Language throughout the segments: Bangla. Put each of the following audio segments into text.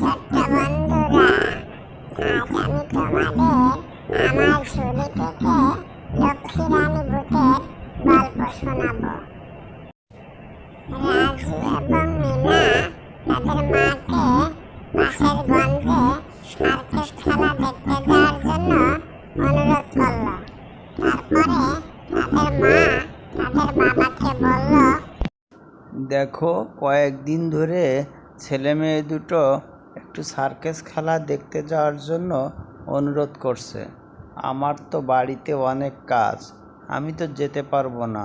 ছোট্ট বন্ধুরা আজ আমি তোমাদের আমার ঝুলি থেকে লক্ষ্মী ভূতের গল্প শোনাবো রাজু এবং মিনা তাদের মাকে পাশের গঞ্জে সার্কাস খেলা দেখতে যাওয়ার জন্য অনুরোধ তারপরে তাদের মা তাদের বাবাকে বলল দেখো, কয়েকদিন ধরে ছেলে মেয়ে দুটো একটু সার্কাস খেলা দেখতে যাওয়ার জন্য অনুরোধ করছে। আমার তো বাড়িতে অনেক কাজ আমি তো যেতে পারব না।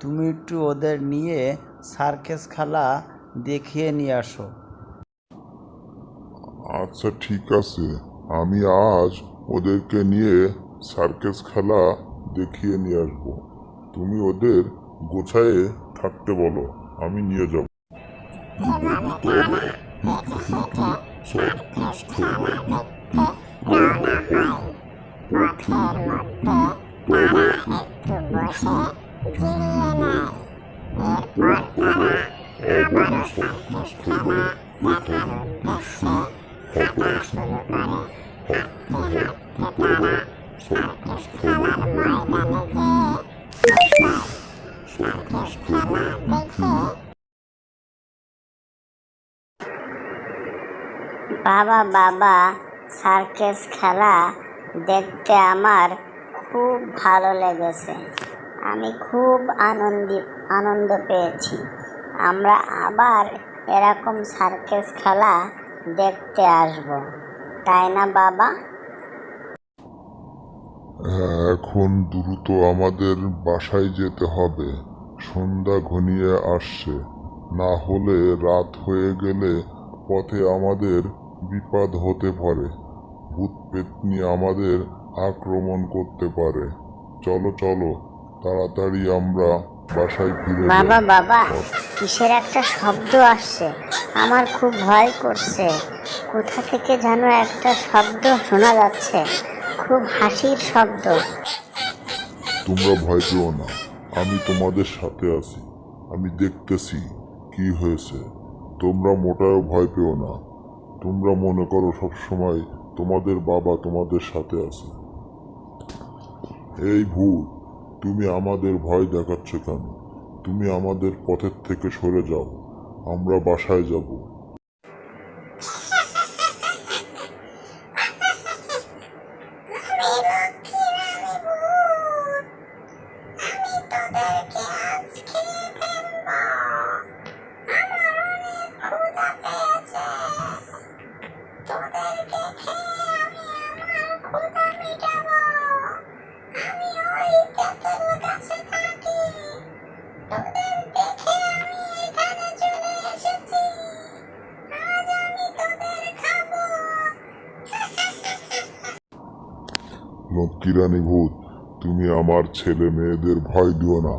তুমি একটু ওদের নিয়ে সার্কাস খেলা দেখিয়ে নিয়ে আসো। আচ্ছা ঠিক আছে। আমি আজ ওদেরকে নিয়ে সার্কাস খেলা দেখিয়ে নিয়ে আসব। তুমি ওদের গোছায়ে থাকতে বলো আমি নিয়ে যাব। is খাওয়াতে মনে হয় মাঠের মধ্যে তারা একটু বসে জিরিয়ে নেয় এরপর তারা আবারও সার্কাস খেলা দেখার উদ্দেশ্যে হাঁটা শুরু করে হাঁটতে হাঁটতে তারা সার্কাস খেলার ময়দানে বাবা বাবা সার্কেস খেলা দেখতে আমার খুব ভালো লেগেছে। আমি খুব আনন্দিত আনন্দ পেয়েছি। আমরা আবার এরকম সার্কেস খেলা দেখতে আসব তাই না বাবা? হ্যাঁ, এখন দ্রুত আমাদের বাসায় যেতে হবে। সন্ধ্যা ঘনিয়ে আসছে। না হলে রাত হয়ে গেলে পথে আমাদের বিপদ হতে পারে। ভূত পেতনি আমাদের আক্রমণ করতে পারে। চলো চলো তাড়াতাড়ি আমরা বাসায় ফিরে বাবা বাবা কিসের একটা শব্দ আসছে? আমার খুব ভয় করছে। কোথা থেকে যেন একটা শব্দ শোনা যাচ্ছে? খুব হাসির শব্দ। তোমরা ভয় পেও না আমি তোমাদের সাথে আছি। আমি দেখতেছি কি হয়েছে। তোমরা মোটাও ভয় পেও না। তোমরা মনে করো সবসময় তোমাদের বাবা তোমাদের সাথে আছে। এই ভুল তুমি আমাদের ভয় দেখাচ্ছ কেন? তুমি আমাদের পথের থেকে সরে যাও, আমরা বাসায় যাব। লক্ষ্মীরানী ভূত? তুমি আমার ছেলে মেয়েদের ভয় দিও না।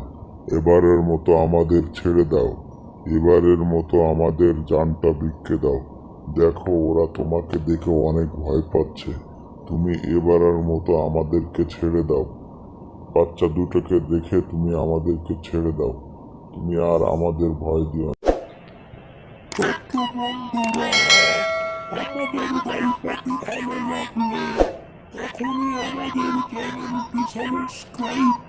এবারের মতো আমাদের ছেড়ে দাও। এবারের মতো আমাদের জানটা বিক্রে দাও। দেখো, ওরা তোমাকে দেখে অনেক ভয় পাচ্ছে। তুমি এবারের মতো আমাদেরকে ছেড়ে দাও। বাচ্চা দুটোকে দেখে তুমি আমাদেরকে ছেড়ে দাও। তুমি আর আমাদের ভয় দিও না। এখনই আমাদের Come here, Adam, Adam, it's on my grave.